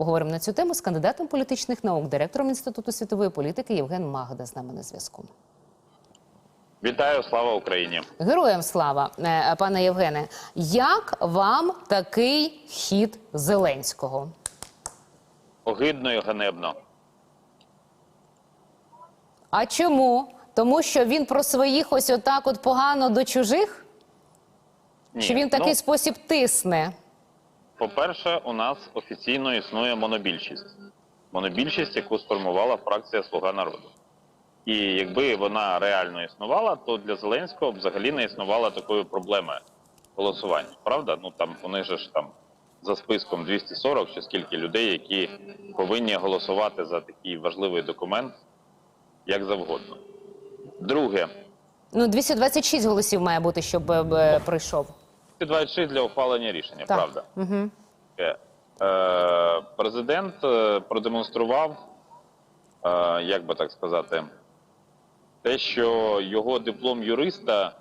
Поговоримо на цю тему з кандидатом політичних наук, директором інституту світової політики Євген Магда з нами на зв'язку. Вітаю, слава Україні! Героям слава, Е, пане Євгене. Як вам такий хід Зеленського? Огидно і ганебно. А чому? Тому що він про своїх ось отак от погано до чужих? Ні. Чи він такий ну, спосіб тисне? По-перше, у нас офіційно існує монобільшість. Монобільшість, яку сформувала фракція Слуга народу. І якби вона реально існувала, то для Зеленського взагалі не існувала такої проблеми голосування. Правда? Ну там них ж там за списком 240 чи скільки людей, які повинні голосувати за такий важливий документ, як завгодно. Друге, Ну, 226 голосів має бути, щоб е, б, пройшов. 26 для ухвалення рішення, Так. правда. Угу. Е, е, Президент е, продемонстрував, е, як би так сказати, те, що його диплом юриста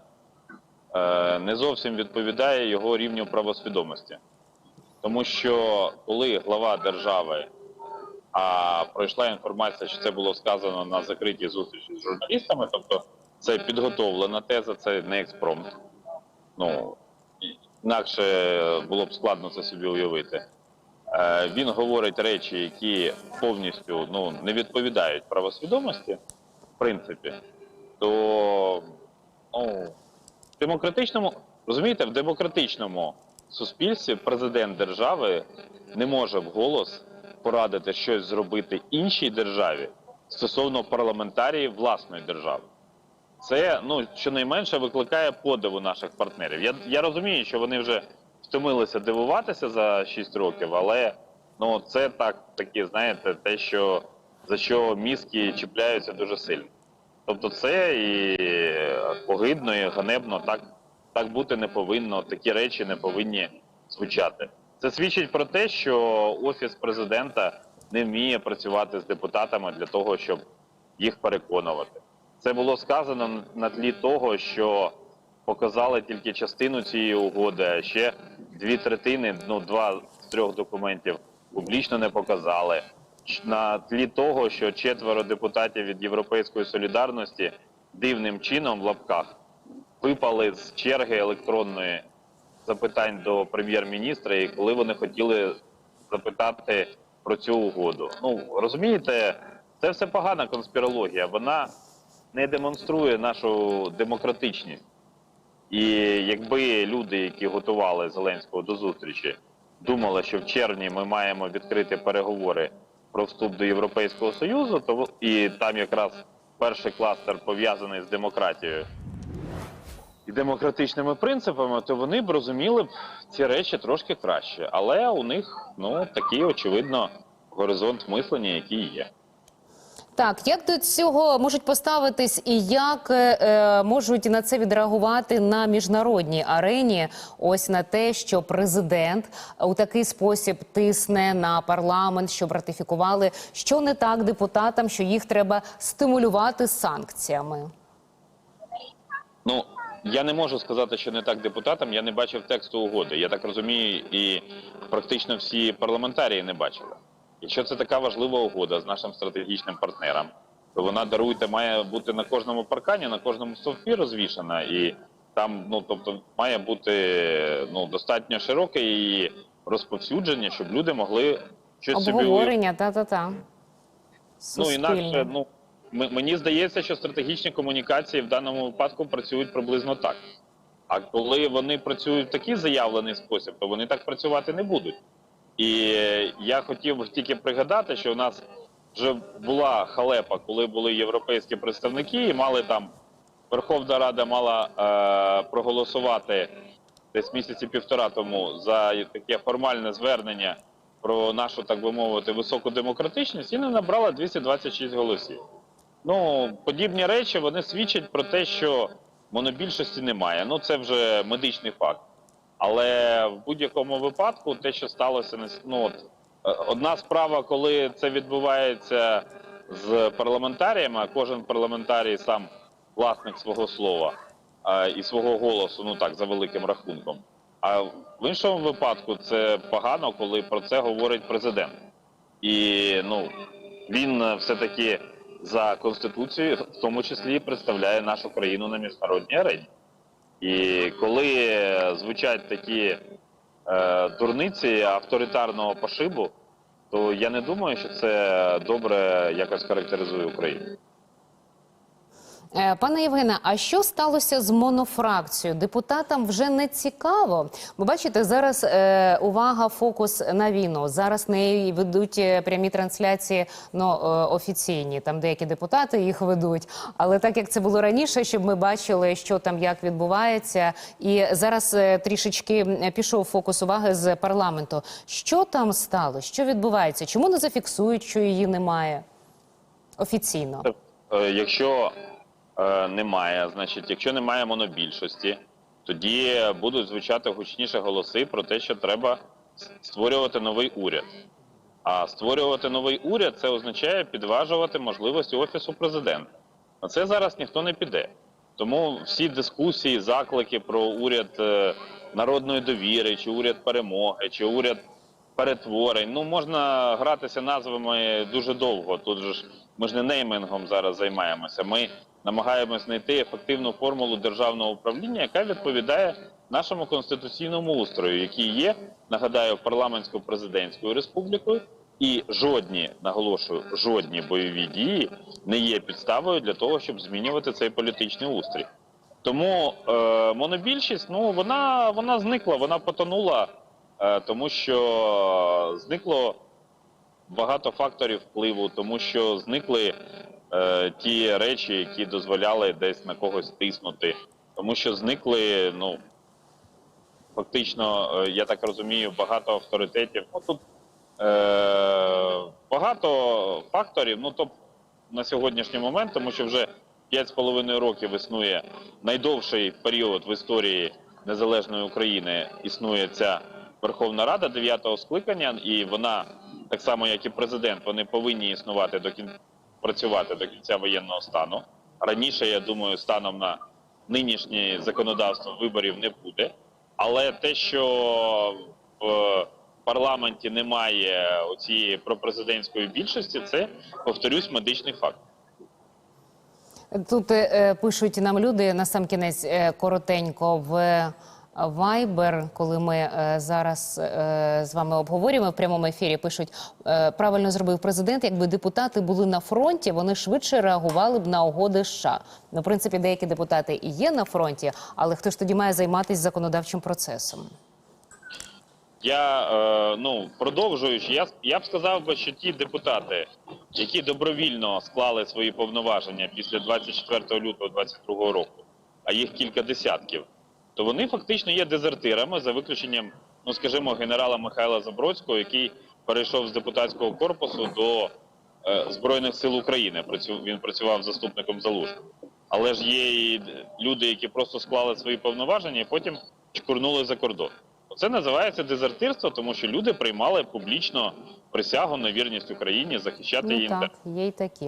е, не зовсім відповідає його рівню правосвідомості. Тому що коли глава держави, а пройшла інформація, що це було сказано на закритій зустрічі з журналістами, тобто це підготовлена теза, це не експромт. Ну, інакше було б складно це собі уявити. Е, Він говорить речі, які повністю ну, не відповідають правосвідомості, в принципі, то ну, в демократичному, розумієте, в демократичному суспільстві президент держави не може вголос порадити щось зробити іншій державі стосовно парламентарії власної держави. Це ну щонайменше викликає подиву наших партнерів. Я, я розумію, що вони вже втомилися дивуватися за 6 років, але ну це так такі, знаєте, те, що за що мізки чіпляються дуже сильно. Тобто, це і огидно, і ганебно, так, так бути не повинно. Такі речі не повинні звучати. Це свідчить про те, що офіс президента не вміє працювати з депутатами для того, щоб їх переконувати. Це було сказано на тлі того, що показали тільки частину цієї угоди, а ще дві третини, ну два з трьох документів публічно не показали. На тлі того, що четверо депутатів від Європейської солідарності дивним чином в лапках випали з черги електронної запитань до прем'єр-міністра, і коли вони хотіли запитати про цю угоду. Ну розумієте, це все погана конспірологія. Вона не демонструє нашу демократичність. І якби люди, які готували Зеленського до зустрічі, думали, що в червні ми маємо відкрити переговори про вступ до Європейського Союзу, то і там якраз перший кластер пов'язаний з демократією і демократичними принципами, то вони б розуміли б ці речі трошки краще. Але у них ну такий очевидно горизонт мислення, який є. Так, як до цього можуть поставитись і як е, е, можуть на це відреагувати на міжнародній арені? Ось на те, що президент у такий спосіб тисне на парламент, щоб ратифікували, що не так депутатам, що їх треба стимулювати санкціями. Ну я не можу сказати, що не так депутатам. Я не бачив тексту угоди. Я так розумію, і практично всі парламентарії не бачили. Якщо це така важлива угода з нашим стратегічним партнером, то вона даруйте має бути на кожному паркані, на кожному стовпі розвішана, і там, ну тобто, має бути ну достатньо широке її розповсюдження, щоб люди могли щось собі. Обговорення, та-та-та. Ну інакше, ну мені здається, що стратегічні комунікації в даному випадку працюють приблизно так. А коли вони працюють в такий заявлений спосіб, то вони так працювати не будуть. І я хотів тільки пригадати, що у нас вже була халепа, коли були європейські представники, і мали там Верховна Рада мала е, проголосувати десь місяці півтора тому за таке формальне звернення про нашу, так би мовити, високу демократичність і не набрала 226 голосів. Ну, подібні речі вони свідчать про те, що монобільшості немає. Ну, це вже медичний факт. Але в будь-якому випадку, те, що сталося, ну, от, е, одна справа, коли це відбувається з парламентаріями, а кожен парламентарій сам власник свого слова е, і свого голосу, ну так, за великим рахунком. А в іншому випадку це погано, коли про це говорить президент. І ну, він е, все-таки за Конституцією, в тому числі, представляє нашу країну на міжнародній арені. І коли звучать такі е, дурниці авторитарного пошибу, то я не думаю, що це добре якось характеризує Україну. Е, Пане Євгене, а що сталося з монофракцією? Депутатам вже не цікаво. Бо бачите, зараз е, увага, фокус на війну. Зараз не ведуть е, прямі трансляції ну, е, офіційні. Там деякі депутати їх ведуть. Але так як це було раніше, щоб ми бачили, що там як відбувається. І зараз е, трішечки пішов фокус уваги з парламенту. Що там стало? Що відбувається? Чому не зафіксують, що її немає офіційно? Якщо е, немає, значить, якщо немає монобільшості, тоді будуть звучати гучніше голоси про те, що треба створювати новий уряд. А створювати новий уряд це означає підважувати можливості офісу президента. На це зараз ніхто не піде. Тому всі дискусії, заклики про уряд е, народної довіри, чи уряд перемоги, чи уряд перетворень. Ну можна гратися назвами дуже довго. Тут ж ми ж не неймингом зараз займаємося. Ми намагаємося знайти ефективну формулу державного управління, яка відповідає нашому конституційному устрою, який є, нагадаю, парламентсько-президентською республікою. І жодні, наголошую, жодні бойові дії не є підставою для того, щоб змінювати цей політичний устрій. Тому е, монобільшість, ну вона, вона зникла, вона потонула, тому що зникло багато факторів впливу, тому що зникли е, ті речі, які дозволяли десь на когось тиснути, тому що зникли, ну фактично, е, я так розумію, багато авторитетів. Ну тут е, багато факторів. Ну тобто на сьогоднішній момент, тому що вже 5,5 років існує найдовший період в історії незалежної України. Існує ця Верховна Рада 9-го скликання, і вона, так само як і президент, вони повинні існувати до кін... працювати до кінця воєнного стану. Раніше, я думаю, станом на нинішнє законодавство виборів не буде. Але те, що в парламенті немає оцієї пропрезидентської більшості, це повторюсь медичний факт. Тут е, пишуть нам люди на сам кінець е, коротенько в Viber, коли ми е, зараз е, з вами обговорюємо в прямому ефірі. Пишуть е, правильно зробив президент. Якби депутати були на фронті, вони швидше реагували б на угоди США. Ну, в принципі, деякі депутати і є на фронті, але хто ж тоді має займатися законодавчим процесом? Я ну продовжуючи, я я б сказав би, що ті депутати, які добровільно склали свої повноваження після 24 лютого 22 року, а їх кілька десятків, то вони фактично є дезертирами за виключенням, ну скажімо, генерала Михайла Забродського, який перейшов з депутатського корпусу до е, збройних сил України. Він працював заступником залужного. Але ж є і люди, які просто склали свої повноваження і потім чкурнули за кордон. Це називається дезертирство, тому що люди приймали публічно присягу на вірність Україні захищати її Ну інтереси. так, є й такі.